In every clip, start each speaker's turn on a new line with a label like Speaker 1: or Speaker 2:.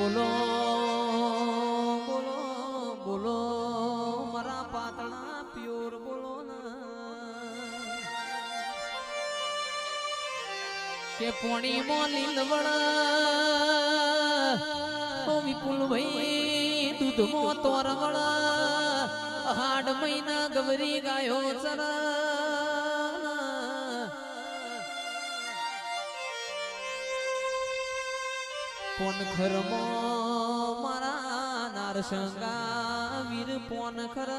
Speaker 1: બોલો બોલો બોલો, મારા પાતળા પ્યોર બોલો કે પોણીમાં લીલવણ વિપુલ ભાઈ દૂધમાં તોરવણ હાડ મહિના ગવરી ગાયો ચરા. પોન ખરમો મારા નારસંગા વીર પોન ખર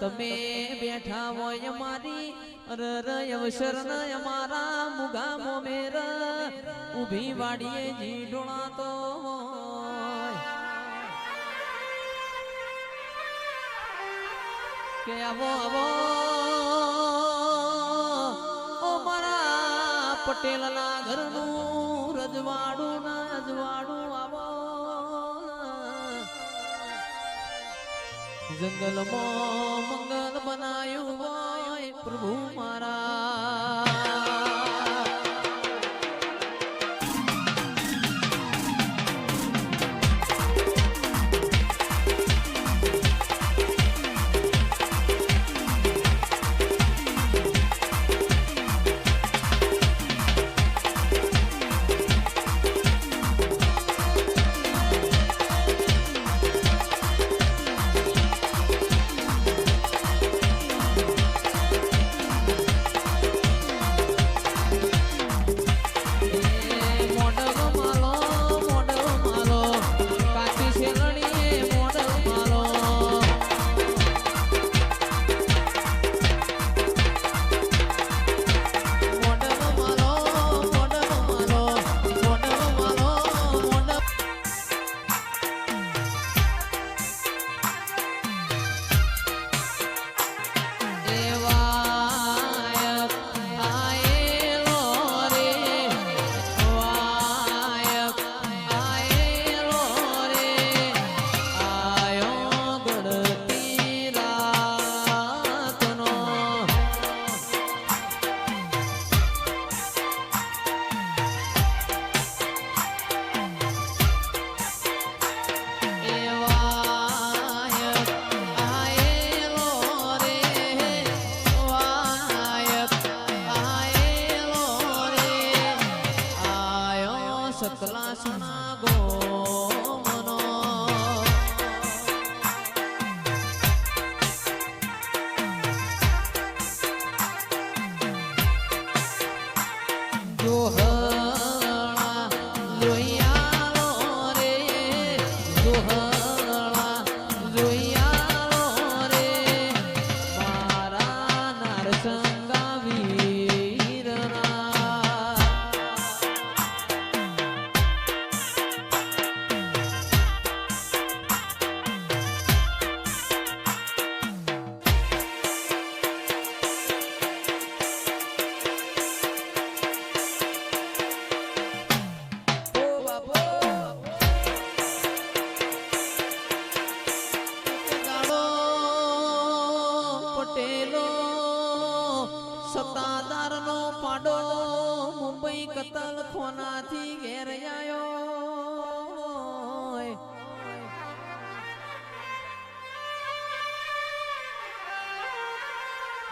Speaker 1: તમે બેઠા હોય મારી અરરય ન અમારા મુગા મોમેર ઊભી વાડીએ જી ઢોળાતો તો કે આવો આવો. ઓ મારા પટેલના ઘરનું રજવાડું અજવાડું આવો. જંગલમાં મંગલ બનાયું હોય પ્રભુ મારા.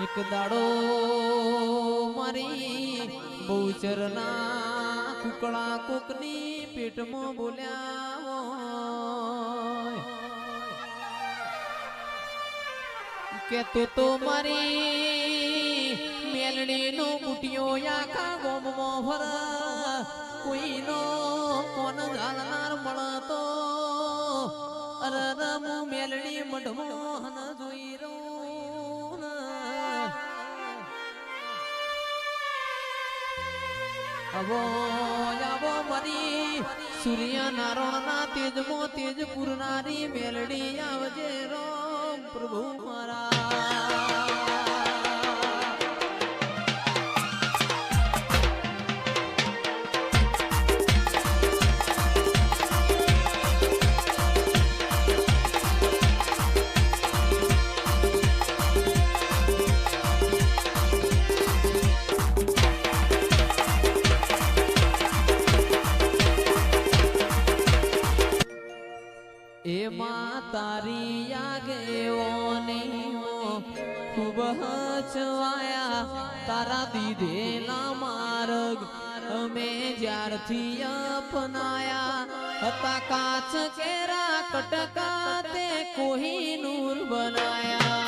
Speaker 1: એક દાડો મારી બહુચરના કુકડા કોકની પેટમાં બોલ્યા. કે તું તો મારી મેલડીનો બુટિયો આખા ગોમમાં ફર કોઈનો કોન ઝાલનાર મળતો. અરે રમુ મેલડી મઢમોહન જોઈ રહું અવો આવો મરી સૂર્ય નારાયણ ના તેજમો તેજ પુરનારી મેલડી આવજે રોમ પ્રભુ મારા. હચવાયા તારા દીધેલા માર્ગ અમે જ્યારથી અપનાયા. હતા કાચ કેરા કટકા તે કોહિનૂર બનાયા.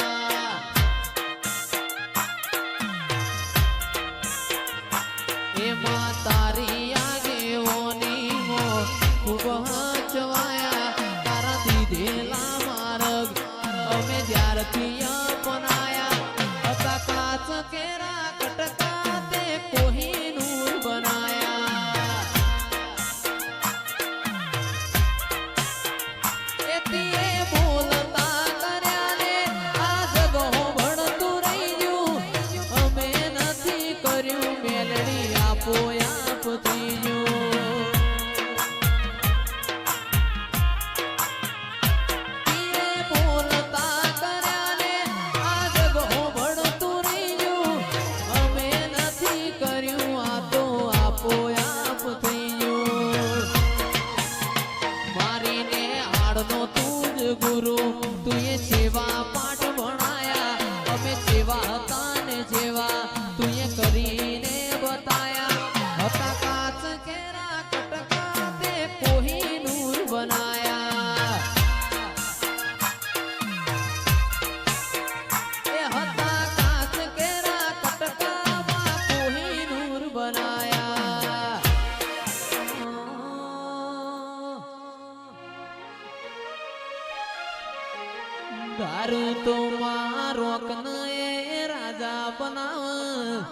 Speaker 1: દારૂ તો મારો કનએ રાજા બનાવ.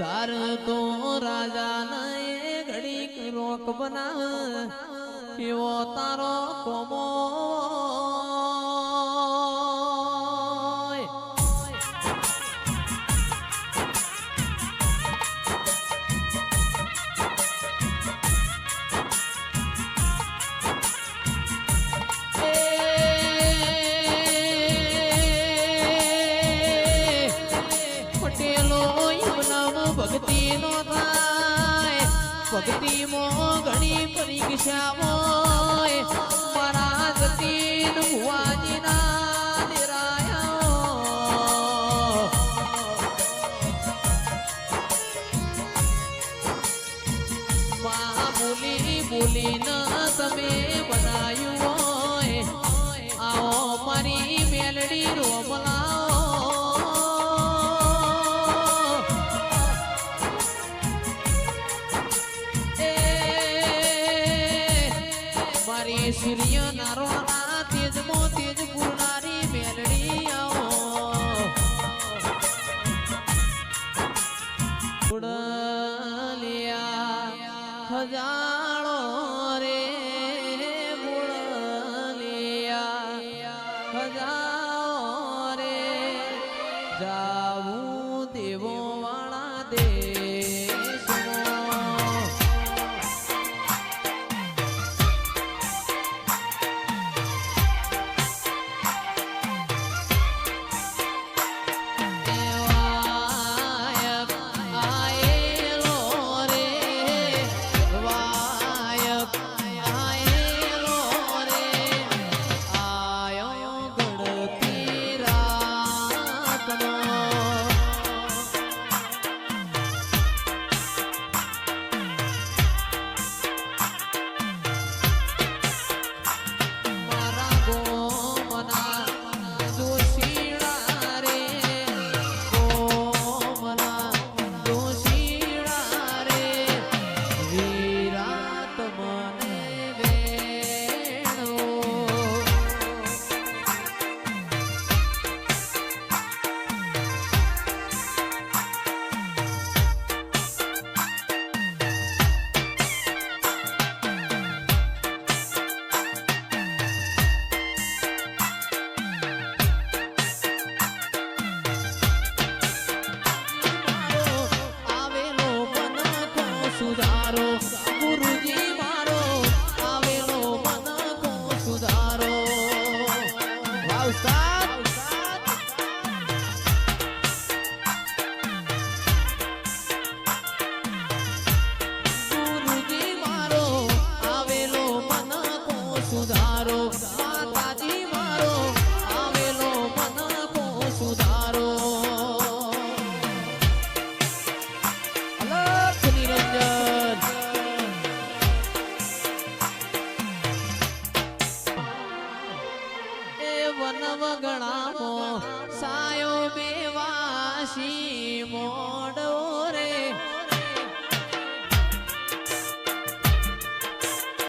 Speaker 1: દારૂ તો રાજા નએ ઘડીક રોક બનાવ. એવો તારો કોમો ઘણી પરીક્ષા હોય? મારા જતીન ભુવાજીના નિરાયા માં બોલી બોલીને તમે બનાયું હોય. આવો મારી મેલડી રોમલાઓ મારી સૂર્ય નારોના તેજમો તેજ પૂરનારી મેલડી આવો ગુણલિયા હજારો